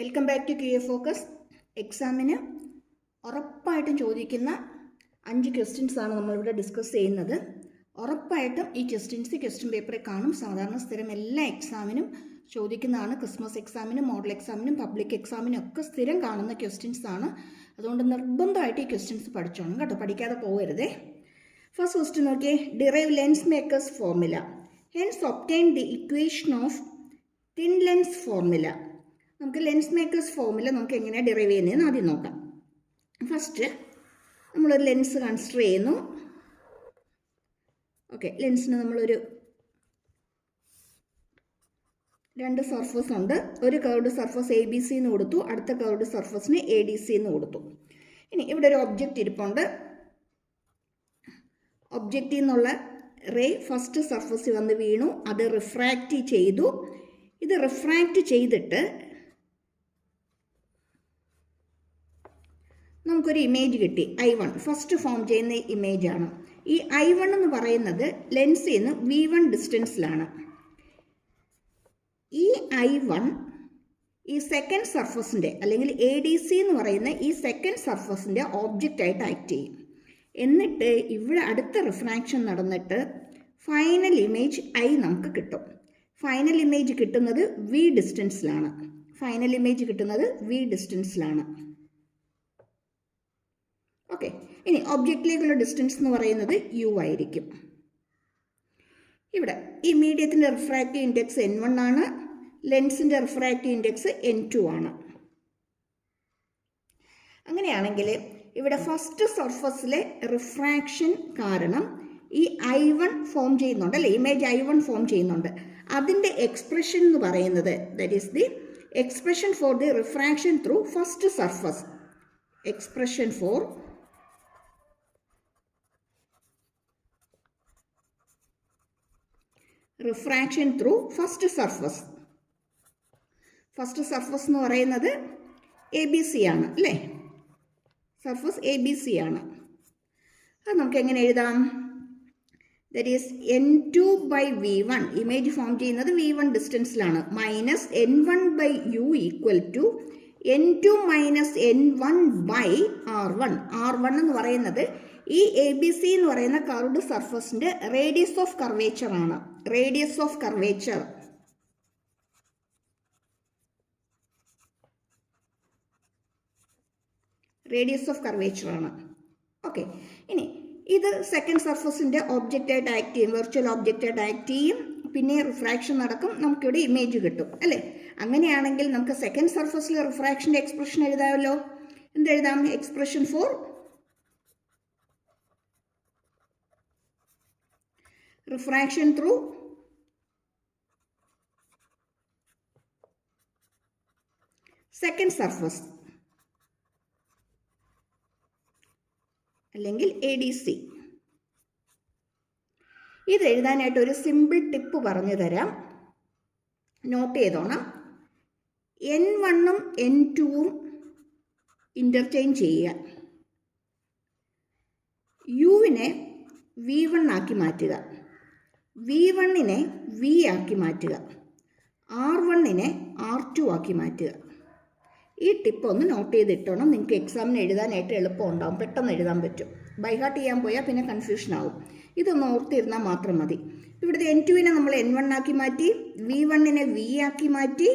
Welcome back to Q A focus എക്സാമിന് ഉറപ്പായിട്ടും ചോദിക്കുന്ന അഞ്ച് ക്വസ്റ്റ്യൻസ് ആണ് നമ്മളിവിടെ ഡിസ്കസ് ചെയ്യുന്നത് ഉറപ്പായിട്ടും ഈ ക്വസ്റ്റ്യൻസ് ക്വസ്റ്റ്യൻ പേപ്പറിൽ കാണും സാധാരണ സ്ഥിരം എല്ലാ എക്സാമിനും ചോദിക്കുന്നതാണ് ക്രിസ്മസ് എക്സാമിനും മോഡൽ എക്സാമിനും പബ്ലിക് എക്സാമിനും ഒക്കെ സ്ഥിരം കാണുന്ന ക്വസ്റ്റ്യൻസ് ആണ് അതുകൊണ്ട് നിർബന്ധമായിട്ട് ഈ ക്വസ്റ്റ്യൻസ് പഠിച്ചോണം കേട്ടോ പഠിക്കാതെ പോകരുതേ ഫസ്റ്റ് ക്വസ്റ്റ്യൻ നോക്കിയേ derive lens makers formula hence obtain the equation of thin lens formula നമുക്ക് ലെൻസ് മേക്കേഴ്സ് ഫോമില് നമുക്ക് എങ്ങനെയാണ് ഡെറൈവ് ചെയ്യുന്നതെന്ന് ആദ്യം നോക്കാം ഫസ്റ്റ് നമ്മളൊരു ലെൻസ് കൺസിഡർ ചെയ്യുന്നു ഓക്കെ ലെൻസിന് നമ്മളൊരു രണ്ട് സർഫസ് ഉണ്ട് ഒരു കർവ്ഡ് സർഫസ് എ ബി സിന്ന് എന്ന് കൊടുത്തു അടുത്ത കർവ്ഡ് സർഫസിന് എ ഡി സി എന്ന് കൊടുത്തു ഇനി ഇവിടെ ഒരു ഒബ്ജക്റ്റ് ഇരിപ്പുണ്ട് ഒബ്ജക്റ്റിൽ നിന്നുള്ള റേ ഫസ്റ്റ് സർഫസ് വന്ന് വീണു അത് റിഫ്രാക്റ്റ് ചെയ്തു ഇത് റിഫ്രാക്റ്റ് ചെയ്തിട്ട് നമുക്കൊരു ഇമേജ് കിട്ടി ഐ വൺ ഫസ്റ്റ് ഫോം ചെയ്യുന്ന ഇമേജാണ് ഈ ഐ വൺ എന്ന് പറയുന്നത് ലെൻസിൽ നിന്ന് വി വൺ ഡിസ്റ്റൻസിലാണ് ഈ ഐ വൺ ഈ സെക്കൻഡ് സർഫസിൻ്റെ അല്ലെങ്കിൽ എ ഡി സി എന്ന് പറയുന്ന ഈ സെക്കൻഡ് സർഫസിൻ്റെ ആയിട്ട് ആക്ട് ചെയ്യും എന്നിട്ട് ഇവിടെ അടുത്ത റിഫ്രാക്ഷൻ നടന്നിട്ട് ഫൈനൽ ഇമേജ് ഐ നമുക്ക് കിട്ടും ഫൈനൽ ഇമേജ് കിട്ടുന്നത് വി ഡിസ്റ്റൻസിലാണ് ഫൈനൽ ഇമേജ് കിട്ടുന്നത് വി ഡിസ്റ്റൻസിലാണ് ഓക്കെ ഇനി ഒബ്ജക്റ്റിലേക്കുള്ള ഡിസ്റ്റൻസ് എന്ന് പറയുന്നത് യു ആയിരിക്കും ഇവിടെ ഈ മീഡിയത്തിൻ്റെ റിഫ്രാക്റ്റീവ് ഇൻഡെക്സ് എൻ വൺ ആണ് ലെൻസിൻ്റെ റിഫ്രാക്റ്റീവ് ഇൻഡെക്സ് എൻ ടു ആണ് അങ്ങനെയാണെങ്കിൽ ഇവിടെ ഫസ്റ്റ് സർഫസിലെ റിഫ്രാക്ഷൻ കാരണം ഈ ഐ വൺ ഫോം ചെയ്യുന്നുണ്ട് അല്ലേ ഇമേജ് ഐ വൺ ഫോം ചെയ്യുന്നുണ്ട് അതിൻ്റെ എക്സ്പ്രഷൻ എന്ന് പറയുന്നത് that is the expression for the refraction through first surface expression for refraction through first surface first surface എന്ന് പറയുന്നത് എ ബി സി ആണ് അല്ലേ സർഫസ് എ ബി സി ആണ് അത് നമുക്ക് എങ്ങനെ എഴുതാം that is N two by V one image form ചെയ്യുന്നത് V one ഡിസ്റ്റൻസിലാണ് minus N one by U equal to N two minus N one by R one R one എന്ന് പറയുന്നത് ഈ A B C എന്ന് പറയുന്ന curved സർഫസിന്റെ radius of curvature ആണ് radius of curvature radius of curvature ആണ് okay ഇനി ഇത് സെക്കൻഡ് സർഫസിൻ്റെ ഒബ്ജക്റ്റായിട്ട് ആക്ട് ചെയ്യും വെർച്വൽ ഒബ്ജക്റ്റായിട്ട് ആക്ട് ചെയ്യും പിന്നെ റിഫ്രാക്ഷൻ നടക്കും നമുക്കിവിടെ ഇമേജ് കിട്ടും അല്ലേ അങ്ങനെയാണെങ്കിൽ നമുക്ക് സെക്കൻഡ് സർഫസിൽ റിഫ്രാക്ഷൻ്റെ എക്സ്പ്രഷൻ എഴുതാമല്ലോ എന്തെഴുതാം expression for refraction through second surface അല്ലെങ്കിൽ എ ഡി സി ഇത് എഴുതാനായിട്ട് ഒരു സിമ്പിൾ ടിപ്പ് പറഞ്ഞു തരാം നോട്ട് ചെയ്തോണം എൻ വണ്ണും എൻ ടുവും ഇൻ്റർചേഞ്ച് ചെയ്യുക യുവിനെ വി വൺ ആക്കി മാറ്റുക വി വണ്ണിനെ വി ആക്കി മാറ്റുക ആർ വണ്ണിനെ ആർ ടു ആക്കി മാറ്റുക ഈ ടിപ്പ് ഒന്ന് നോട്ട് ചെയ്തിട്ടോണം നിങ്ങൾക്ക് എക്സാമിന് എഴുതാനായിട്ട് എളുപ്പം ഉണ്ടാവും പെട്ടെന്ന് എഴുതാൻ പറ്റും ബൈഹാട്ട് ചെയ്യാൻ പോയാൽ പിന്നെ കൺഫ്യൂഷൻ ആവും ഇതൊന്ന് ഓർത്തിരുന്നാൽ മാത്രം മതി ഇവിടുത്തെ എൻ ടുവിനെ നമ്മൾ എൻ വൺ ആക്കി മാറ്റി വി വണ്ണിനെ വി ആക്കി മാറ്റി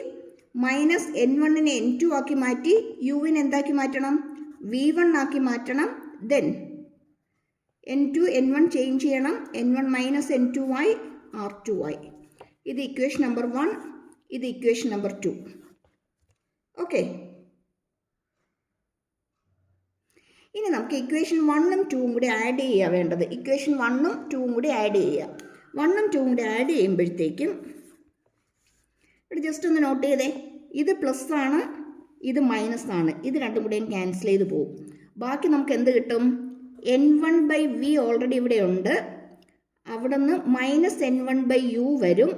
മൈനസ് എൻ വണ്ണിനെ എൻ ടു ആക്കി മാറ്റി യുവിനെന്താക്കി എന്താക്കി മാറ്റണം വി വൺ ആക്കി മാറ്റണം then N two N one change ചെയ്യണം N one minus N two by R two by ഇത് ഇക്വേഷൻ നമ്പർ വൺ ഇത് ഇക്വേഷൻ നമ്പർ ടു ഓക്കെ ഇനി നമുക്ക് ഇക്വേഷൻ വണ്ണും ടൂവും കൂടി ആഡ് ചെയ്യുക വേണ്ടത് ഇക്വേഷൻ വണ്ണും ടൂവും കൂടി ആഡ് ചെയ്യുക വണ്ണും ടൂവും കൂടി ആഡ് ചെയ്യുമ്പോഴത്തേക്കും ഇവിടെ ജസ്റ്റ് ഒന്ന് നോട്ട് ചെയ്തേ ഇത് പ്ലസ് ആണ് ഇത് മൈനസ് ആണ് ഇത് രണ്ടും കൂടെയും ക്യാൻസൽ ചെയ്ത് പോകും ബാക്കി നമുക്ക് എന്ത് കിട്ടും N one by V already ഇവിടെ ഉണ്ട് അവിടെ നിന്ന് minus N one by U വരും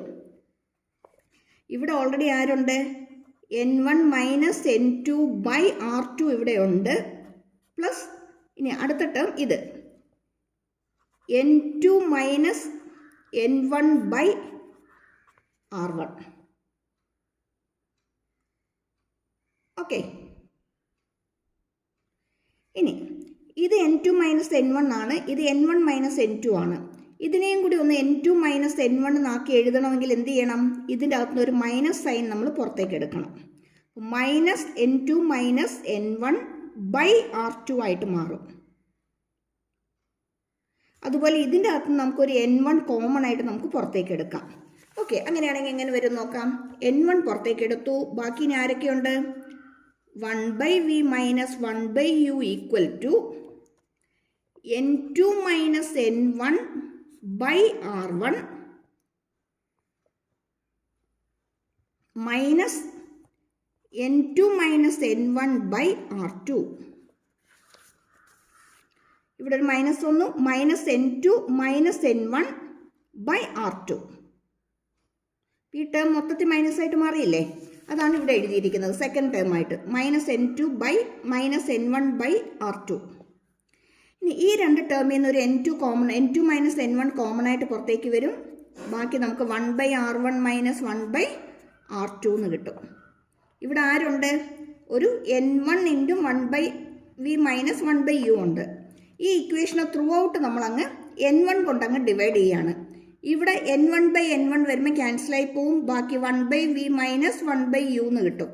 ഇവിടെ ഓൾറെഡി ആരുണ്ട് N one minus N two by R two ഇവിടെ ഉണ്ട് പ്ലസ് ഇനി അടുത്ത ടേം ഇത് N two minus N one by R one okay ഇനി ഇത് N two minus N one ആണ് ഇത് N one minus N two ആണ് ഇതിനെയും കൂടി ഒന്ന് N two minus N one എന്നാക്കി എഴുതണമെങ്കിൽ എന്ത് ചെയ്യണം ഇതിൻ്റെ അകത്തുനിന്ന് ഒരു മൈനസ് സൈൻ നമ്മൾ പുറത്തേക്ക് എടുക്കണം minus N two minus N one by R two ആയിട്ട് മാറും അതുപോലെ ഇതിൻ്റെ അകത്ത് നമുക്കൊരു എൻ വൺ കോമൺ ആയിട്ട് നമുക്ക് പുറത്തേക്ക് എടുക്കാം ഓക്കെ അങ്ങനെയാണെങ്കിൽ എങ്ങനെ വരും നോക്കാം എൻ വൺ പുറത്തേക്ക് എടുത്തു ബാക്കി ഇനി ആരൊക്കെയുണ്ട് one by V minus one by U equal to N N two minus one by R one minus N two minus N one by R two ഇവിടെ ഒരു മൈനസ് ഒന്ന് minus N two minus N one by R two ഈ term മൊത്തത്തിൽ minus ആയിട്ട് മാറിയില്ലേ അതാണ് ഇവിടെ എഴുതിയിരിക്കുന്നത് സെക്കൻഡ് ടേം ആയിട്ട് minus N two by minus N one by R two ഇനി ഈ രണ്ട് ടേമിൽ നിന്ന് ഒരു N two common N two minus N one common ആയിട്ട് പുറത്തേക്ക് വരും ബാക്കി നമുക്ക് one by R one minus one by R two എന്ന് കിട്ടും ഇവിടെ ആരുണ്ട് ഒരു N one into one by V minus one by U ഉണ്ട് ഈ ഇക്വേഷനെ ത്രൂ ഔട്ട് നമ്മളങ്ങ് എൻ വൺ കൊണ്ട് അങ്ങ് ഡിവൈഡ് ചെയ്യാണ് ഇവിടെ N one by N one വരുമ്പോൾ ക്യാൻസലായി പോവും ബാക്കി one by V minus one by U എന്ന് കിട്ടും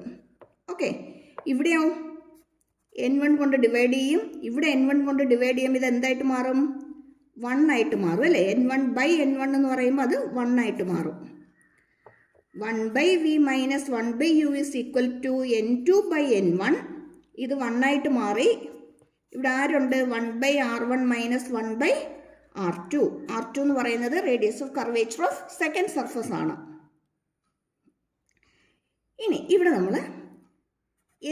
ഓക്കെ ഇവിടെയാവും എൻ വൺ കൊണ്ട് ഡിവൈഡ് ചെയ്യും ഇവിടെ എൻ വൺ കൊണ്ട് ഡിവൈഡ് ചെയ്യുമ്പോൾ ഇത് എന്തായിട്ട് മാറും വൺ ആയിട്ട് മാറും അല്ലേ N one by N one എന്ന് പറയുമ്പോൾ അത് വൺ ആയിട്ട് മാറും one by V minus one by U is equal to N two by N one ഇത് വൺ ആയിട്ട് മാറി ഇവിടെ ആരുണ്ട് one by R one minus one by R two R two എന്ന് പറയുന്നത് radius of curvature of second surface ആണ് ഇനി ഇവിടെ നമ്മൾ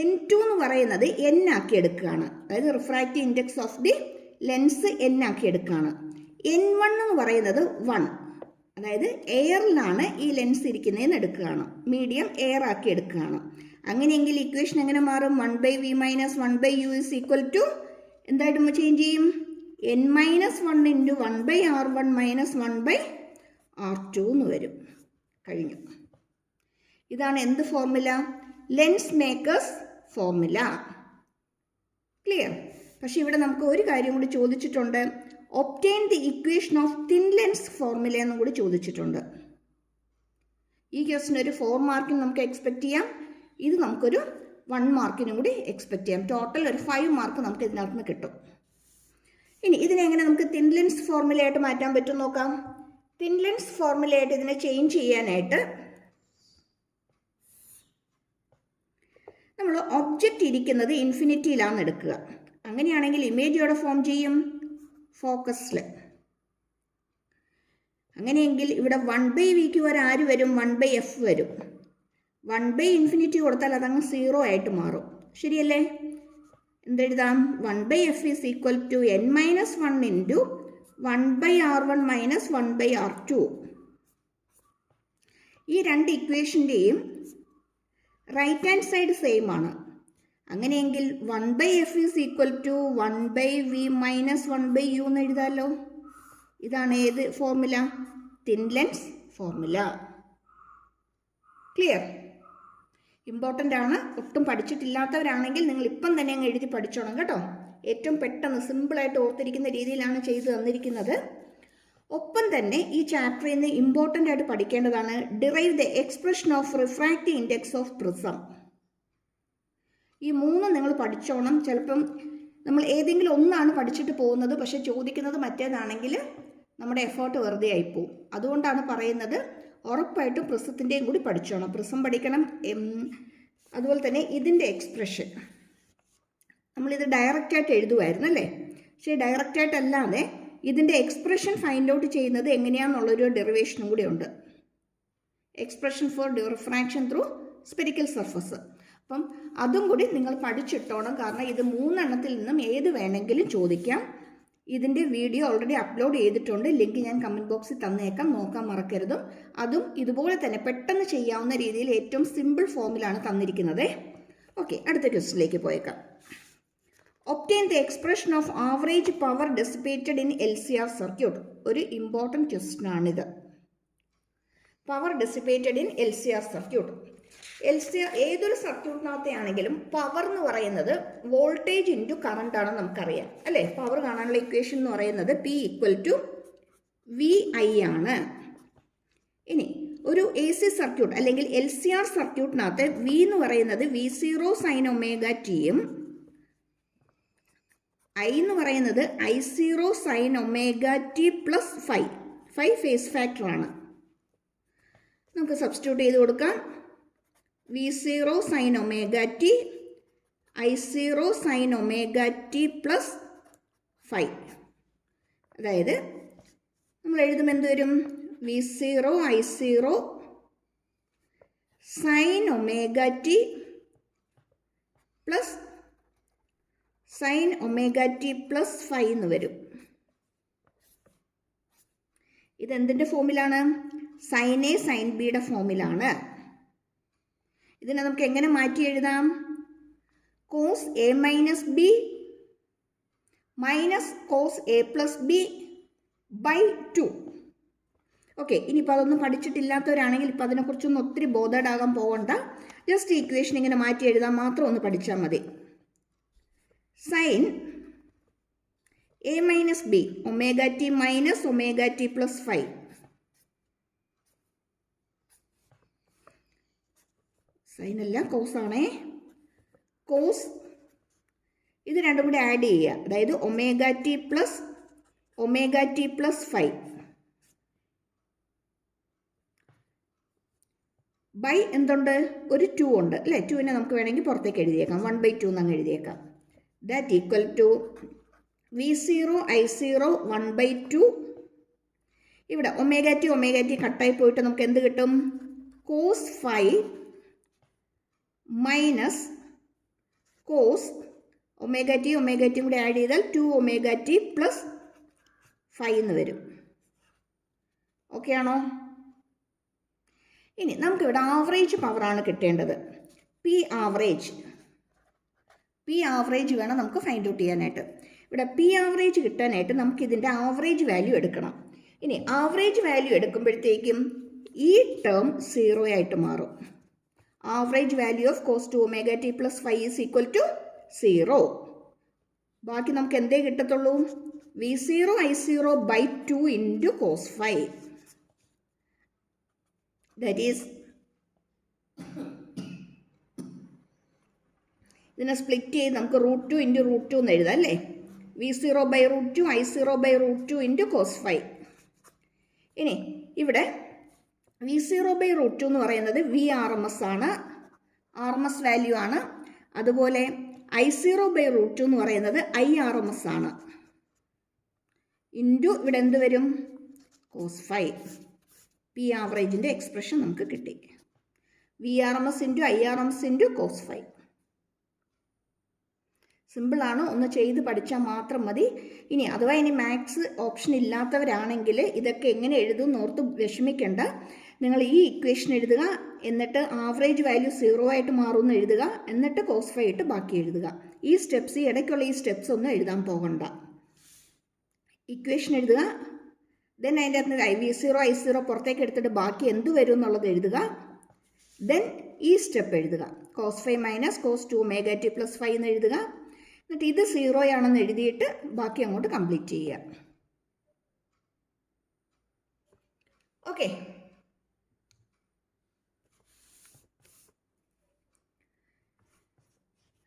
എൻ ടു എന്ന് പറയുന്നത് എൻ ആക്കി എടുക്കുകയാണ് അതായത് refractive index of the lens N ആക്കി എടുക്കുകയാണ് എൻ വൺ എന്ന് പറയുന്നത് വൺ അതായത് എയറിലാണ് ഈ ലെൻസ് ഇരിക്കുന്നതെന്ന് എടുക്കുകയാണ് മീഡിയം എയർ ആക്കി എടുക്കുകയാണ് അങ്ങനെയെങ്കിൽ ഇക്വേഷൻ എങ്ങനെ മാറും one by V minus one by U is equal to എന്തായിട്ട് ചേഞ്ച് ചെയ്യും N minus one into one by R one minus one by R two എന്ന് വരും കഴിഞ്ഞു ഇതാണ് എന്ത് formula lens makers formula clear പക്ഷെ ഇവിടെ നമുക്ക് ഒരു കാര്യം കൂടി ചോദിച്ചിട്ടുണ്ട് obtain the equation of thin lens formula എന്നും കൂടി ചോദിച്ചിട്ടുണ്ട് ഈ ക്വസ്റ്റിന് ഒരു ഫോർ മാർക്കിന് നമുക്ക് എക്സ്പെക്റ്റ് ചെയ്യാം ഇത് നമുക്കൊരു വൺ മാർക്കിനും കൂടി എക്സ്പെക്റ്റ് ചെയ്യാം ടോട്ടൽ ഒരു ഫൈവ് മാർക്ക് നമുക്ക് ഇതിനകത്ത് നിന്ന് കിട്ടും ഇനി ഇതിനെങ്ങനെ നമുക്ക് തിൻ ലെൻസ് ഫോർമുലയായിട്ട് മാറ്റാൻ പറ്റും നോക്കാം തിൻ ലെൻസ് ഫോർമുലയായിട്ട് ഇതിനെ ചേഞ്ച് ചെയ്യാനായിട്ട് നമ്മൾ ഒബ്ജക്റ്റ് ഇരിക്കുന്നത് ഇൻഫിനിറ്റിയിലാണ് എടുക്കുക അങ്ങനെയാണെങ്കിൽ ഇമേജ് എവിടെ ഫോം ചെയ്യും ഫോക്കസിൽ അങ്ങനെയെങ്കിൽ ഇവിടെ വൺ ബൈ വിക്ക് വരെ ആര് വരും വൺ ബൈ എഫ് വരും വൺ ബൈ ഇൻഫിനിറ്റി കൊടുത്താൽ അതങ്ങ് സീറോ ആയിട്ട് മാറും ശരിയല്ലേ എന്തെഴുതാം one by F is equal to N minus one into one by R one minus one by R two ഈ രണ്ട് ഇക്വേഷൻ്റെയും റൈറ്റ് ഹാൻഡ് സൈഡ് സെയിം ആണ് അങ്ങനെയെങ്കിൽ one by F is equal to one by V minus one by U എന്ന് എഴുതാമല്ലോ ഇതാണ് ഏത് formula thin lens formula clear important ആണ് ഒട്ടും പഠിച്ചിട്ടില്ലാത്തവരാണെങ്കിൽ നിങ്ങൾ ഇപ്പം തന്നെ അങ്ങ് എഴുതി പഠിച്ചോണം കേട്ടോ ഏറ്റവും പെട്ടെന്ന് സിമ്പിളായിട്ട് ഓർത്തിരിക്കുന്ന രീതിയിലാണ് ചെയ്തു തന്നിരിക്കുന്നത് ഒപ്പം തന്നെ ഈ ചാപ്റ്ററിൽ നിന്ന് ഇമ്പോർട്ടൻ്റ് ആയിട്ട് പഠിക്കേണ്ടതാണ് derive the expression of refractive index of prism ഈ മൂന്ന് നിങ്ങൾ പഠിച്ചോണം ചിലപ്പം നമ്മൾ ഏതെങ്കിലും ഒന്നാണ് പഠിച്ചിട്ട് പോകുന്നത് പക്ഷെ ചോദിക്കുന്നത് മറ്റേതാണെങ്കിൽ നമ്മുടെ എഫേർട്ട് വെറുതെ ആയിപ്പോവും അതുകൊണ്ടാണ് പറയുന്നത് ഉറപ്പായിട്ടും പ്രിസത്തിൻ്റെയും കൂടി പഠിച്ചോണം പ്രിസം പഠിക്കണം അതുപോലെ തന്നെ ഇതിൻ്റെ എക്സ്പ്രഷൻ നമ്മളിത് ഡയറക്റ്റായിട്ട് എഴുതുമായിരുന്നു അല്ലേ പക്ഷേ ഡയറക്റ്റായിട്ടല്ലാതെ ഇതിൻ്റെ എക്സ്പ്രഷൻ ഫൈൻഡ് ഔട്ട് ചെയ്യുന്നത് എങ്ങനെയാണെന്നുള്ളൊരു ഡെറിവേഷനും കൂടി ഉണ്ട് expression for diffraction through spherical surface അപ്പം അതും കൂടി നിങ്ങൾ പഠിച്ചിട്ടോണം കാരണം ഇത് മൂന്നെണ്ണത്തിൽ നിന്നും ഏത് വേണമെങ്കിലും ചോദിക്കാം ഇതിൻ്റെ വീഡിയോ ഓൾറെഡി അപ്ലോഡ് ചെയ്തിട്ടുണ്ട് ലിങ്ക് ഞാൻ കമൻറ്റ് ബോക്സിൽ തന്നേക്കാം നോക്കാൻ മറക്കരുതും അതും ഇതുപോലെ തന്നെ പെട്ടെന്ന് ചെയ്യാവുന്ന രീതിയിൽ ഏറ്റവും സിമ്പിൾ ഫോമിലാണ് തന്നിരിക്കുന്നത് ഓക്കെ അടുത്ത ക്വസ്റ്റിലേക്ക് പോയേക്കാം obtain the expression of average power dissipated in L C R circuit ഒരു ഇമ്പോർട്ടൻറ്റ് ക്വസ്റ്റൻ ആണിത് power dissipated in L C R circuit L C R ഏതൊരു സർക്യൂട്ടിനകത്തെ ആണെങ്കിലും പവർ എന്ന് പറയുന്നത് വോൾട്ടേജ് ഇൻറ്റു കറണ്ട് ആണെന്ന് നമുക്കറിയാം അല്ലേ പവർ കാണാനുള്ള ഇക്വേഷൻ എന്ന് പറയുന്നത് P equal to V I ആണ് ഇനി ഒരു എ സി സർക്യൂട്ട് അല്ലെങ്കിൽ എൽ സി ആർ സർക്യൂട്ടിനകത്ത് വി എന്ന് പറയുന്നത് വി സീറോ സൈൻ ഒമേഗ ടിയും ഐ എന്ന് പറയുന്നത് I zero sine omega T plus five five phase ഫാക്ടറാണ് നമുക്ക് സബ്സ്റ്റിറ്റ്യൂട്ട് ചെയ്ത് കൊടുക്കാം V zero sine omega T I zero sine omega T plus five അതായത് നമ്മൾ എഴുതുമ്പോൾ എന്ത് വരും V zero I zero sine omega T plus sine omega T plus five എന്ന് വരും ഇതെന്തിൻ്റെ ഫോമിലാണ് സൈൻ എ സൈൻ ബിയുടെ ഫോമിലാണ് ഇതിനെ നമുക്ക് എങ്ങനെ മാറ്റി എഴുതാം cos A minus B minus cos A plus B by two okay ഇനിയിപ്പോൾ അതൊന്നും പഠിച്ചിട്ടില്ലാത്തവരാണെങ്കിൽ ഇപ്പം അതിനെക്കുറിച്ചൊന്നും ഒത്തിരി ബോധേഡാകാൻ പോകണ്ട ജസ്റ്റ് ഇക്വേഷൻ ഇങ്ങനെ മാറ്റി എഴുതാൻ മാത്രം ഒന്ന് പഠിച്ചാൽ മതി sine A minus B omega T minus omega T plus five sine അല്ല കോസ് ആണേ കോസ് ഇത് രണ്ടും കൂടി ആഡ് ചെയ്യുക അതായത് omega T plus omega T plus five by എന്തുണ്ട് ഒരു ടു ഉണ്ട് അല്ലേ ടുവിനെ നമുക്ക് വേണമെങ്കിൽ പുറത്തേക്ക് എഴുതിയേക്കാം വൺ ബൈ ടു എന്നങ്ങ് എഴുതിയേക്കാം that equal to V0 I0 1 by two ഇവിടെ ഒമേഗ ടി ഒമേഗ ടി കട്ടായി പോയിട്ട് നമുക്ക് എന്ത് കിട്ടും cos five minus cos omega T omega ടിയും കൂടെ ആഡ് ചെയ്താൽ two omega T plus five എന്ന് വരും ഓക്കെ ആണോ ഇനി നമുക്കിവിടെ ആവറേജ് പവറാണ് കിട്ടേണ്ടത് പി ആവറേജ് പി ആവറേജ് വേണം നമുക്ക് ഫൈൻഡ് ഔട്ട് ചെയ്യാനായിട്ട് ഇവിടെ പി ആവറേജ് കിട്ടാനായിട്ട് നമുക്ക് ഇതിൻ്റെ ആവറേജ് വാല്യൂ എടുക്കണം ഇനി ആവറേജ് വാല്യൂ എടുക്കുമ്പോഴത്തേക്കും ഈ ടേം സീറോ ആയിട്ട് മാറും average value of cos omega T plus five is equal to zero ബാക്കി നമുക്ക് എന്തേ കിട്ടത്തുള്ളൂ V zero I zero by two into cos five that is ഇതിനെ സ്പ്ലിറ്റ് ചെയ്ത് നമുക്ക് root two into root two എന്ന് എഴുതാം അല്ലേ V zero by root two I zero by root two into cos five ഇനി ഇവിടെ V zero by root two എന്ന് പറയുന്നത് വി ആർ എം എസ് ആണ് ആർ എം എസ് വാല്യൂ ആണ് അതുപോലെ I zero by root two എന്ന് പറയുന്നത് I R M S ആണ് ഇൻറ്റു ഇവിടെ എന്ത് വരും കോസ് ഫൈവ് പി ആവറേജിൻ്റെ എക്സ്പ്രഷൻ നമുക്ക് കിട്ടി V R M S into I R M S into cos five സിമ്പിളാണ് ഒന്ന് ചെയ്ത് പഠിച്ചാൽ മാത്രം മതി ഇനി അഥവാ ഇനി മാത്സ് ഓപ്ഷൻ ഇല്ലാത്തവരാണെങ്കിൽ ഇതൊക്കെ എങ്ങനെ എഴുതും എന്നോർത്ത് വിഷമിക്കേണ്ട നിങ്ങൾ ഈ ഇക്വേഷൻ എഴുതുക എന്നിട്ട് ആവറേജ് വാല്യൂ സീറോ ആയിട്ട് മാറുമെന്ന് എഴുതുക എന്നിട്ട് കോസ്ഫൈ ആയിട്ട് ബാക്കി എഴുതുക ഈ സ്റ്റെപ്സ് ഈ ഇടയ്ക്കുള്ള ഈ സ്റ്റെപ്സ് ഒന്നും എഴുതാൻ പോകണ്ട ഇക്വേഷൻ എഴുതുക ദെൻ അതിൻ്റെ അകത്ത് I V zero I zero പുറത്തേക്ക് എടുത്തിട്ട് ബാക്കി എന്ത് വരും എന്നുള്ളത് എഴുതുക ദെൻ ഈ സ്റ്റെപ്പ് എഴുതുക cos five minus cos two omega plus five എന്ന് എഴുതുക എന്നിട്ട് ഇത് സീറോ ആണെന്ന് എഴുതിയിട്ട് ബാക്കി അങ്ങോട്ട് കംപ്ലീറ്റ് ചെയ്യുക ഓക്കെ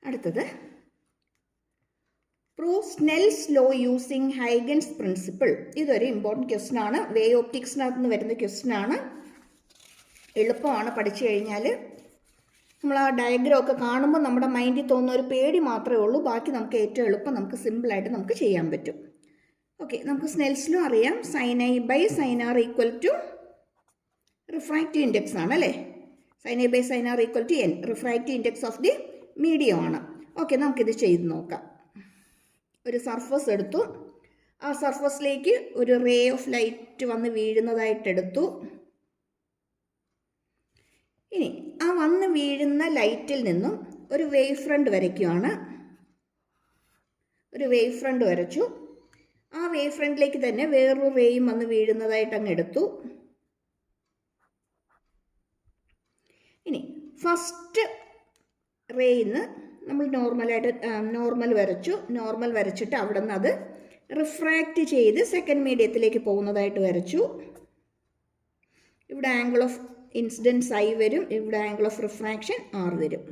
അടുത്തത് prove Snell's law using Huygens principle ഇതൊരു ഇമ്പോർട്ടൻറ്റ് ക്വസ്റ്റൻ ആണ് വേ ഓപ്റ്റിക്സിനകത്ത് നിന്ന് വരുന്ന ക്വസ്റ്റൻ ആണ് എളുപ്പമാണ് പഠിച്ചു കഴിഞ്ഞാൽ നമ്മൾ ആ ഡയഗ്രാം ഒക്കെ കാണുമ്പോൾ നമ്മുടെ മൈൻഡിൽ തോന്നുന്ന ഒരു പേടി മാത്രമേ ഉള്ളൂ ബാക്കി നമുക്ക് ഏറ്റവും എളുപ്പം നമുക്ക് സിമ്പിളായിട്ട് നമുക്ക് ചെയ്യാൻ പറ്റും ഓക്കെ നമുക്ക് സ്നെൽസിലും അറിയാം sine I by sine R equal to refractive index ആണ് അല്ലേ sine I by sine R equal to N refractive index of the medium ആണ് ഓക്കെ നമുക്കിത് ചെയ്ത് നോക്കാം ഒരു സർഫസ് എടുത്തു ആ സർഫസിലേക്ക് ഒരു റേ ഓഫ് ലൈറ്റ് വന്ന് വീഴുന്നതായിട്ടെടുത്തു ഇനി ആ വന്ന് വീഴുന്ന ലൈറ്റിൽ നിന്നും ഒരു വേവ് ഫ്രണ്ട് വരയ്ക്കുകയാണ് ഒരു വേവ് ഫ്രണ്ട് വരച്ചു ആ വേവ് ഫ്രണ്ടിലേക്ക് തന്നെ വേറൊരു വേയും വന്ന് വീഴുന്നതായിട്ട് അങ്ങ് എടുത്തു ഇനി ഫസ്റ്റ് നിന്ന് നമ്മൾ നോർമലായിട്ട് നോർമൽ വരച്ചു നോർമൽ വരച്ചിട്ട് അവിടെ നിന്ന് അത് റിഫ്രാക്റ്റ് ചെയ്ത് സെക്കൻഡ് മീഡിയത്തിലേക്ക് പോകുന്നതായിട്ട് വരച്ചു ഇവിടെ ആംഗിൾ ഓഫ് ഇൻസിഡൻസ് ഐ വരും ഇവിടെ ആംഗിൾ ഓഫ് റിഫ്രാക്ഷൻ ആർ വരും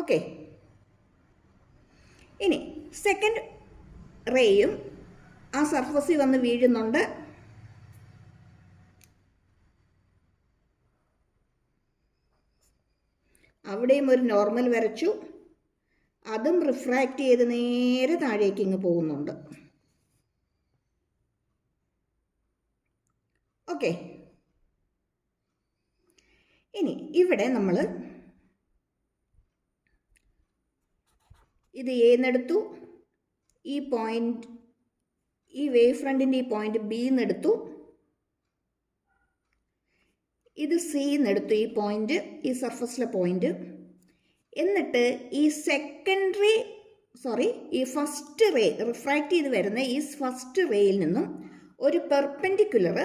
ഓക്കെ ഇനി സെക്കൻഡ് റേയും ആ സർഫസിൽ വന്ന് വീഴുന്നുണ്ട് അവിടെയും ഒരു നോർമൽ വരച്ചു അതും റിഫ്രാക്റ്റ് ചെയ്ത് നേരെ താഴേക്ക് ഇങ്ങ് പോകുന്നുണ്ട് ഓക്കെ ഇനി ഇവിടെ നമ്മൾ ഇത് എന്നെടുത്തു ഈ പോയിന്റ് ഈ വേവ് ഫ്രണ്ടിൻ്റെ ഈ പോയിന്റ് ബി എന്നെടുത്തു ഇത് സി എന്നെടുത്തു ഈ പോയിന്റ് ഈ സർഫസിലെ പോയിന്റ് എന്നിട്ട് ഈ സെക്കൻഡറി സോറി ഈ ഫസ്റ്റ് റേ റിഫ്രാക്റ്റ് ചെയ്ത് വരുന്ന ഈ ഫസ്റ്റ് റേയിൽ നിന്നും ഒരു പെർപെൻഡിക്കുലർ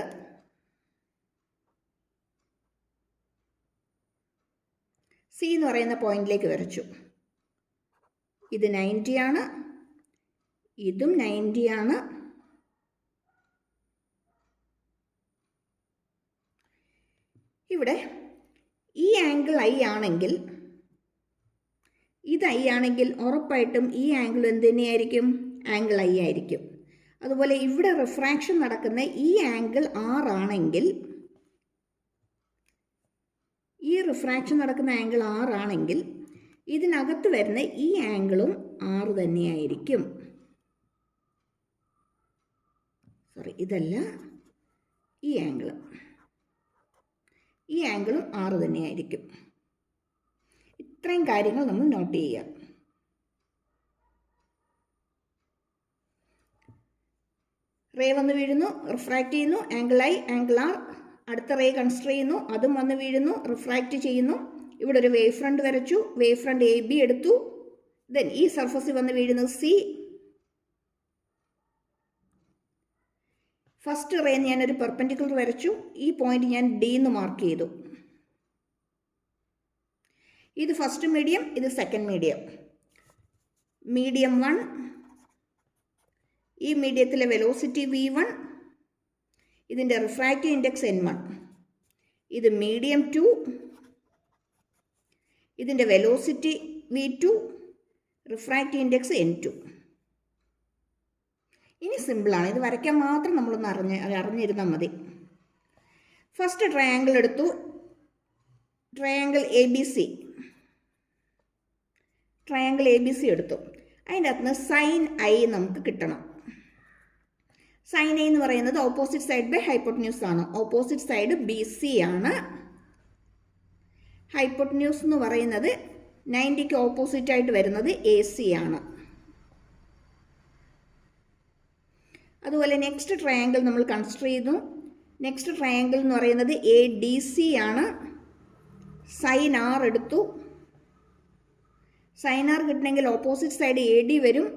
സി എന്ന് പറയുന്ന പോയിന്റിലേക്ക് വരച്ചു ഇത് നയൻറ്റി ആണ് ഇതും നയൻറ്റി ആണ് ഇവിടെ ഈ ആംഗിൾ ഐ ആണെങ്കിൽ ഇത് ഐ ആണെങ്കിൽ ഉറപ്പായിട്ടും ഈ ആംഗിൾ എന്ത് തന്നെയായിരിക്കും ആംഗിൾ ഐ ആയിരിക്കും അതുപോലെ ഇവിടെ റിഫ്രാക്ഷൻ നടക്കുന്ന ഈ ആംഗിൾ ആറാണെങ്കിൽ ആണെങ്കിൽ ഈ റിഫ്രാക്ഷൻ നടക്കുന്ന ആംഗിൾ ആറാണെങ്കിൽ ഇതിനകത്ത് വരുന്ന ഈ ആംഗിളും ആറ് തന്നെയായിരിക്കും സോറി ഇതല്ല ഈ ആംഗിൾ ഈ ആംഗിളും ആറ് തന്നെയായിരിക്കും ഇത്രയും കാര്യങ്ങൾ നമ്മൾ നോട്ട് ചെയ്യുക റേ വന്ന് വീഴുന്നു റിഫ്രാക്റ്റ് ചെയ്യുന്നു ആംഗിൾ ഐ ആംഗിൾ ആർ അടുത്ത റേ കൺസിഡർ ചെയ്യുന്നു അതും വന്ന് വീഴുന്നു റിഫ്രാക്റ്റ് ചെയ്യുന്നു ഇവിടെ ഒരു വേവ് ഫ്രണ്ട് വരച്ചു വേവ് ഫ്രണ്ട് എ ബി എടുത്തു ദെൻ ഈ സർഫസിൽ വന്ന് വീഴുന്നത് സി ഫസ്റ്റ് റേ ഞാനൊരു പെർപ്പൻഡിക്കുലർ വരച്ചു ഈ പോയിന്റ് ഞാൻ ഡി എന്ന് മാർക്ക് ചെയ്തു ഇത് ഫസ്റ്റ് മീഡിയം ഇത് സെക്കൻഡ് മീഡിയം മീഡിയം വൺ ഈ മീഡിയത്തിലെ വെലോസിറ്റി വി വൺ ഇതിൻ്റെ റിഫ്രാക്റ്റീവ് ഇൻഡെക്സ് എൻ വൺ ഇത് മീഡിയം ടു ഇതിൻ്റെ velocity V two refractive index N two ഇനി സിമ്പിളാണ് ഇത് വരയ്ക്കാൻ മാത്രം നമ്മളൊന്ന് അറിഞ്ഞ് അറിഞ്ഞിരുന്നാൽ മതി ഫസ്റ്റ് ട്രയാങ്കിൾ എടുത്തു triangle A B C triangle A B C എടുത്തു അതിൻ്റെ അകത്ത് നിന്ന് സൈൻ ഐ നമുക്ക് കിട്ടണം സൈൻ എ എന്ന് പറയുന്നത് ഓപ്പോസിറ്റ് സൈഡ് ബൈ ഹൈപ്പോട്ട്ന്യൂസ് ആണ് ഓപ്പോസിറ്റ് സൈഡ് ബി സി ആണ് ഹൈപ്പോട്ട്ന്യൂസ് എന്ന് പറയുന്നത് നയൻറ്റിക്ക് ഓപ്പോസിറ്റ് ആയിട്ട് വരുന്നത് എ സി ആണ് അതുപോലെ നെക്സ്റ്റ് ട്രയാങ്കിൾ നമ്മൾ കൺസിഡർ ചെയ്തു നെക്സ്റ്റ് ട്രയാങ്കിൾ എന്ന് പറയുന്നത് എ ഡി സി ആണ് സൈൻ ആർ എടുത്തു സൈൻ ആർ കിട്ടണമെങ്കിൽ ഓപ്പോസിറ്റ് സൈഡ് എ ഡി വരും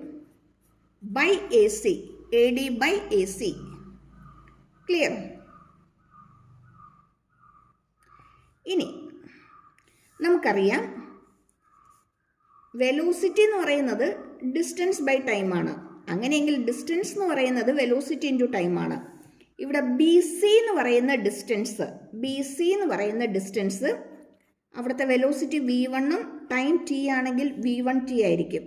by A C A D by A C clear ഇനി നമുക്കറിയാം വെലോസിറ്റി എന്ന് പറയുന്നത് ഡിസ്റ്റൻസ് ബൈ ടൈമാണ് അങ്ങനെയെങ്കിൽ ഡിസ്റ്റൻസ് എന്ന് പറയുന്നത് വെലോസിറ്റി ഇൻറ്റു ടൈമാണ് ഇവിടെ ബി സി എന്ന് പറയുന്ന ഡിസ്റ്റൻസ് ബി സി എന്ന് പറയുന്ന ഡിസ്റ്റൻസ് അവിടുത്തെ വെലോസിറ്റി വി വണ്ണും ടൈം ടി ആണെങ്കിൽ വി വൺ ടി ആയിരിക്കും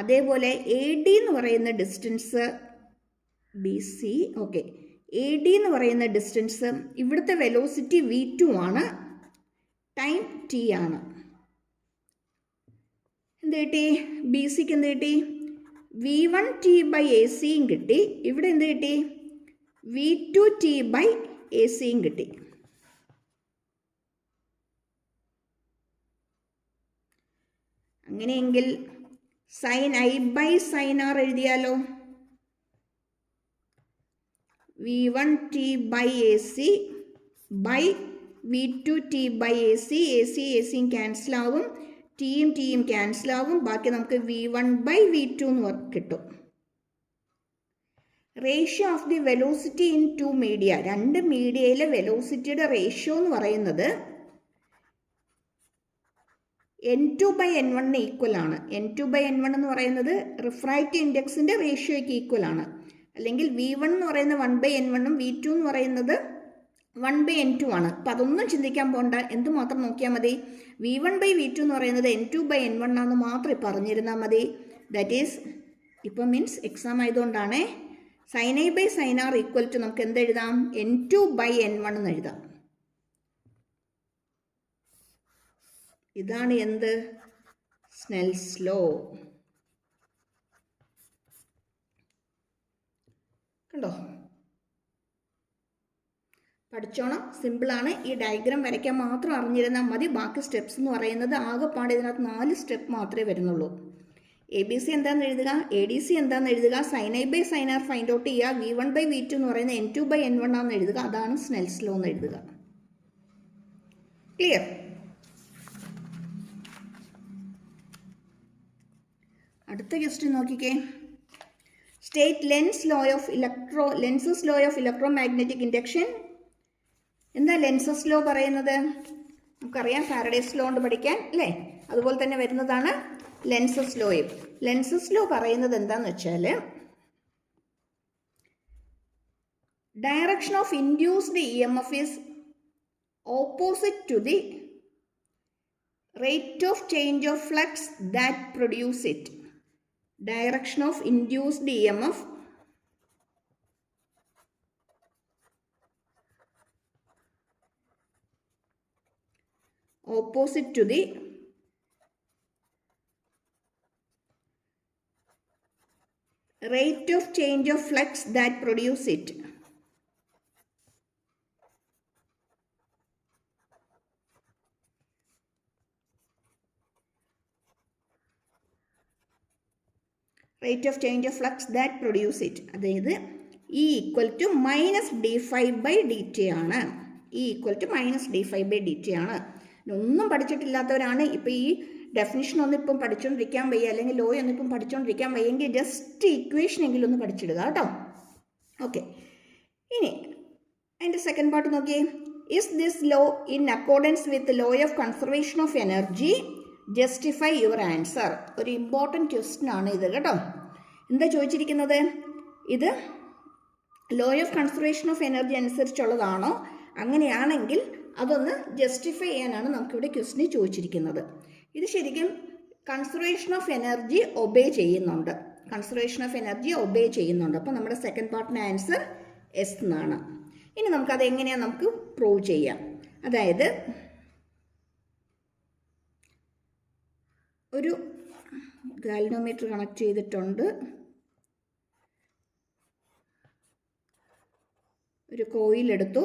അതേപോലെ എ ഡി എന്ന് പറയുന്ന distance B C okay A D എന്ന് പറയുന്ന ഡിസ്റ്റൻസ് ഇവിടുത്തെ വെലോസിറ്റി വി ടു ആണ് ടൈം ടി ആണ് എന്ത് കിട്ടി ബി സിക്ക് എന്ത് കിട്ടി V one T by A സിയും കിട്ടി ഇവിടെ എന്ത് കിട്ടി V two T by A സിയും കിട്ടി അങ്ങനെയെങ്കിൽ sine I by sine R എഴുതിയാലോ V one T by A C by V two T by A C A C A സിയും ആവും ടിയും ടിയും ആവും ബാക്കി നമുക്ക് V one by V two എന്ന് കിട്ടും ratio of the velocity in two media രണ്ട് മീഡിയയിലെ വെലോസിറ്റിയുടെ റേഷ്യോ എന്ന് പറയുന്നത് എൻ ടു ബൈ എൻ വണ്ണിന് ഈക്വൽ ആണ് N two by N one എന്ന് പറയുന്നത് റിഫ്രാക്റ്റീവ് ഇൻഡെക്സിൻ്റെ റേഷ്യോയ്ക്ക് ഈക്വൽ ആണ് അല്ലെങ്കിൽ വി വൺ എന്ന് പറയുന്നത് വൺ ബൈ എൻ വണ്ണും വി ടു എന്ന് പറയുന്നത് വൺ ബൈ എൻ ടു ആണ് അപ്പം അതൊന്നും ചിന്തിക്കാൻ പോകണ്ട മാത്രം നോക്കിയാൽ മതി V one by V two എന്ന് പറയുന്നത് N two by N one ആണെന്ന് മാത്രം പറഞ്ഞിരുന്നാൽ മതി ദാറ്റ് ഈസ് ഇപ്പം means exam ആയതുകൊണ്ടാണേ sine I by sine R equal to നമുക്ക് എന്തെഴുതാം N two by N one എന്ന് എഴുതാം ഇതാണ് എന്ത് സ്നെൽസ് ലോ കണ്ടോ പഠിച്ചോണം സിമ്പിളാണ് ഈ ഡയഗ്രാം വരയ്ക്കാൻ മാത്രം അറിഞ്ഞിരുന്നാൽ മതി ബാക്കി സ്റ്റെപ്സ് എന്ന് പറയുന്നത് ആകെപ്പാടെ ഇതിനകത്ത് നാല് സ്റ്റെപ്പ് മാത്രമേ വരുന്നുള്ളൂ എ ബി സി എന്താണെന്ന് എഴുതുക എ ഡി സി എന്താണെന്ന് എഴുതുക sine I by sine R find out ചെയ്യുക V one by V two എന്ന് പറയുന്നത് N two by N one ആണെന്ന് എഴുതുക അതാണ് സ്നെൽസ് ലോ എന്ന് എഴുതുക ക്ലിയർ അടുത്ത ക്വസ്റ്റ്യൻ നോക്കിക്കേ state Lenz law of electro Lenz's law of electromagnetic induction എന്താ ലെൻസസ് ലോ പറയുന്നത് നമുക്കറിയാം ഫാരഡേസ് ലോ കൊണ്ട് പഠിക്കാൻ അല്ലേ അതുപോലെ തന്നെ വരുന്നതാണ് ലെൻസസ് ലോയും ലെൻസസ് ലോ പറയുന്നത് എന്താന്ന് വെച്ചാൽ direction of induced E M F is opposite to the rate of change of flux that produce it Direction of induced EMF. Opposite to the rate of change of flux that produce it. Rate of change of flux that produce it അതായത് E equal to minus D five by D T ആണ് E equal to minus D five by D T ആണ് ഒന്നും പഠിച്ചിട്ടില്ലാത്തവരാണ് ഇപ്പോൾ ഈ definition ഒന്നും ഇപ്പം പഠിച്ചുകൊണ്ടിരിക്കാൻ വയ്യ അല്ലെങ്കിൽ ലോ ഒന്നും ഇപ്പം പഠിച്ചുകൊണ്ടിരിക്കാൻ വയ്യെങ്കിൽ ജസ്റ്റ് ഇക്വേഷൻ എങ്കിലും ഒന്ന് പഠിച്ചിടുക കേട്ടോ ഓക്കെ ഇനി അതിൻ്റെ സെക്കൻഡ് പാർട്ട് നോക്കിയേ is this law in accordance with law of conservation of energy justify your answer ഒരു ഇമ്പോർട്ടൻറ്റ് ക്വസ്റ്റൻ ആണ് ഇത് കേട്ടോ എന്താ ചോദിച്ചിരിക്കുന്നത് ഇത് law of conservation of energy അനുസരിച്ചുള്ളതാണോ അങ്ങനെയാണെങ്കിൽ അതൊന്ന് ജസ്റ്റിഫൈ ചെയ്യാനാണ് നമുക്കിവിടെ ക്വസ്റ്റിന് ചോദിച്ചിരിക്കുന്നത് ഇത് ശരിക്കും കൺസർവേഷൻ ഓഫ് എനർജി ഒബേ ചെയ്യുന്നുണ്ട് കൺസർവേഷൻ ഓഫ് എനർജി ഒബേ ചെയ്യുന്നുണ്ട് അപ്പോൾ നമ്മുടെ സെക്കൻഡ് പാർട്ടിന് ആൻസർ എസ് എന്നാണ് ഇനി നമുക്കത് എങ്ങനെയാണ് നമുക്ക് പ്രൂവ് ചെയ്യാം അതായത് ഒരു ഗാലിനോമീറ്റർ കണക്ട് ചെയ്തിട്ടുണ്ട് ഒരു കോയിലെടുത്തു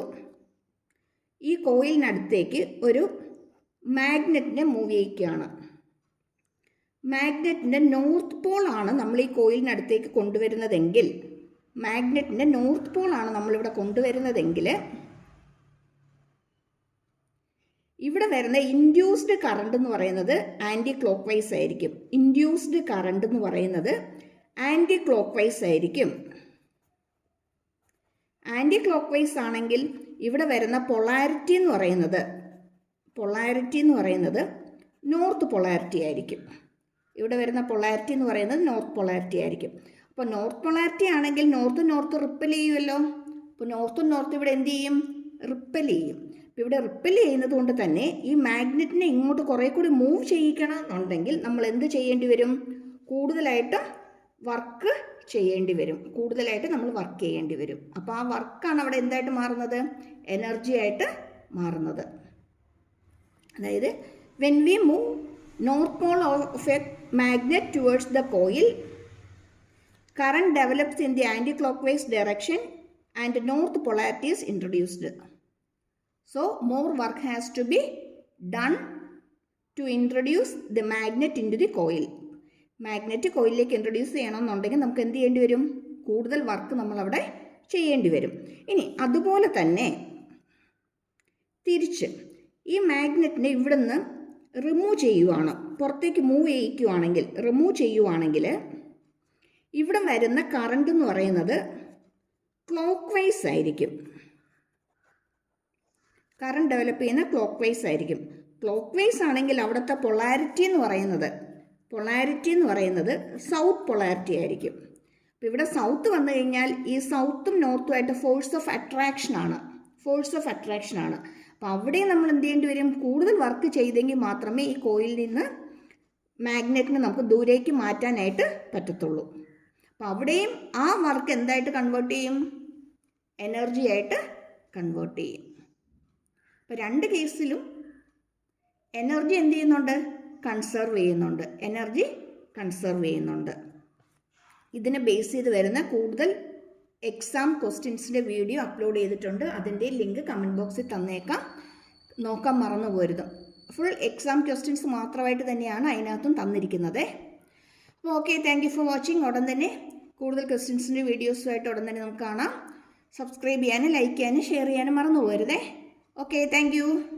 ഈ കോയിലിനടുത്തേക്ക് ഒരു മാഗ്നറ്റിനെ മൂവ് ചെയ്യിക്കുകയാണ് മാഗ്നറ്റിൻ്റെ നോർത്ത് പോളാണ് നമ്മൾ ഈ കോയിലിനടുത്തേക്ക് കൊണ്ടുവരുന്നതെങ്കിൽ മാഗ്നറ്റിൻ്റെ നോർത്ത് പോളാണ് നമ്മളിവിടെ കൊണ്ടുവരുന്നതെങ്കിൽ ഇവിടെ വരുന്ന ഇൻഡ്യൂസ്ഡ് കറണ്ട് എന്ന് പറയുന്നത് ആൻറ്റി ക്ലോക്ക് വൈസ് ആയിരിക്കും ഇൻഡ്യൂസ്ഡ് കറണ്ട് എന്ന് പറയുന്നത് ആൻറ്റി ക്ലോക്ക് വൈസ് ആയിരിക്കും ആൻറ്റി ക്ലോക്ക് വൈസ് ആണെങ്കിൽ ഇവിടെ വരുന്ന പൊളാരിറ്റി എന്ന് പറയുന്നത് പൊളാരിറ്റി എന്ന് പറയുന്നത് നോർത്ത് പൊളാരിറ്റി ആയിരിക്കും ഇവിടെ വരുന്ന പൊളാരിറ്റി എന്ന് പറയുന്നത് നോർത്ത് പൊളാരിറ്റി ആയിരിക്കും അപ്പോൾ നോർത്ത് പൊളാരിറ്റി ആണെങ്കിൽ നോർത്ത് നോർത്ത് റിപ്പൽ ചെയ്യുമല്ലോ അപ്പോൾ നോർത്ത് നോർത്ത് ഇവിടെ എന്ത് ചെയ്യും റിപ്പൽ ചെയ്യും ഇപ്പം ഇവിടെ റിപ്പൽ ചെയ്യുന്നത് കൊണ്ട് തന്നെ ഈ മാഗ്നറ്റിനെ ഇങ്ങോട്ട് കുറേ കൂടി മൂവ് ചെയ്യിക്കണം എന്നുണ്ടെങ്കിൽ നമ്മൾ എന്ത് ചെയ്യേണ്ടി വരും കൂടുതലായിട്ടും വർക്ക് ചെയ്യേണ്ടി വരും കൂടുതലായിട്ട് നമ്മൾ വർക്ക് ചെയ്യേണ്ടി വരും അപ്പോൾ ആ വർക്കാണ് അവിടെ എന്തായിട്ട് മാറുന്നത് എനർജി ആയിട്ട് മാറുന്നത് അതായത് when we move north pole of a magnet towards the coil current develops in the anticlockwise direction and north polarity introduced So, more work has to be done to introduce the magnet into the coil. Magnet കോയിലിലേക്ക് introduce ചെയ്യണമെന്നുണ്ടെങ്കിൽ നമുക്ക് എന്ത് ചെയ്യേണ്ടി വരും കൂടുതൽ work നമ്മളവിടെ ചെയ്യേണ്ടി വരും ഇനി അതുപോലെ തന്നെ തിരിച്ച് ഈ മാഗ്നറ്റിനെ ഇവിടെ നിന്ന് റിമൂവ് ചെയ്യുവാണ് പുറത്തേക്ക് മൂവ് ചെയ്യിക്കുവാണെങ്കിൽ റിമൂവ് ചെയ്യുവാണെങ്കിൽ ഇവിടെ വരുന്ന കറണ്ട് എന്ന് പറയുന്നത് ക്ലോക്ക് വൈസ് ആയിരിക്കും കറണ്ട് ഡെവലപ്പ് ചെയ്യുന്ന ക്ലോക്ക് വൈസ് ആയിരിക്കും ക്ലോക്ക് വൈസ് ആണെങ്കിൽ അവിടുത്തെ പൊളാരിറ്റി എന്ന് പറയുന്നത് പൊളാരിറ്റി എന്ന് പറയുന്നത് സൗത്ത് പൊളാരിറ്റി ആയിരിക്കും അപ്പോൾ ഇവിടെ സൗത്ത് വന്നു കഴിഞ്ഞാൽ ഈ സൗത്തും നോർത്തുമായിട്ട് ഫോഴ്സ് ഓഫ് അട്രാക്ഷൻ ആണ് ഫോഴ്സ് ഓഫ് അട്രാക്ഷൻ ആണ് അപ്പോൾ അവിടെ നമ്മൾ എന്ത് ചെയ്യേണ്ടി വരും കൂടുതൽ വർക്ക് ചെയ്തെങ്കിൽ മാത്രമേ ഈ കോയിലിൽ നിന്ന് മാഗ്നറ്റിനെ നമുക്ക് ദൂരേക്ക് മാറ്റാനായിട്ട് പറ്റത്തുള്ളൂ അപ്പോൾ അവിടെയും ആ വർക്ക് എന്തായിട്ട് കൺവേർട്ട് ചെയ്യും എനർജി ആയിട്ട് കൺവേർട്ട് ചെയ്യും അപ്പോൾ രണ്ട് കേസിലും എനർജി എന്ത് ചെയ്യുന്നുണ്ട് കൺസേർവ് ചെയ്യുന്നുണ്ട് എനർജി കൺസേർവ് ചെയ്യുന്നുണ്ട് ഇതിനെ ബേസ് ചെയ്ത് വരുന്ന കൂടുതൽ എക്സാം ക്വസ്റ്റ്യൻസിൻ്റെ വീഡിയോ അപ്ലോഡ് ചെയ്തിട്ടുണ്ട് അതിൻ്റെ ലിങ്ക് കമൻറ്റ് ബോക്സിൽ തന്നേക്കാം നോക്കാൻ മറന്നു പോരുത് ഫുൾ എക്സാം ക്വസ്റ്റ്യൻസ് മാത്രമായിട്ട് തന്നെയാണ് അതിനകത്തും തന്നിരിക്കുന്നത് അപ്പോൾ okay thank you for watching ഉടൻ തന്നെ കൂടുതൽ ക്വസ്റ്റ്യൻസിൻ്റെ വീഡിയോസുമായിട്ട് ഉടൻ തന്നെ നമുക്ക് കാണാം സബ്സ്ക്രൈബ് ചെയ്യാനും ലൈക്ക് ചെയ്യാനും ഷെയർ ചെയ്യാനും മറന്നു പോരുതേ Okay, thank you.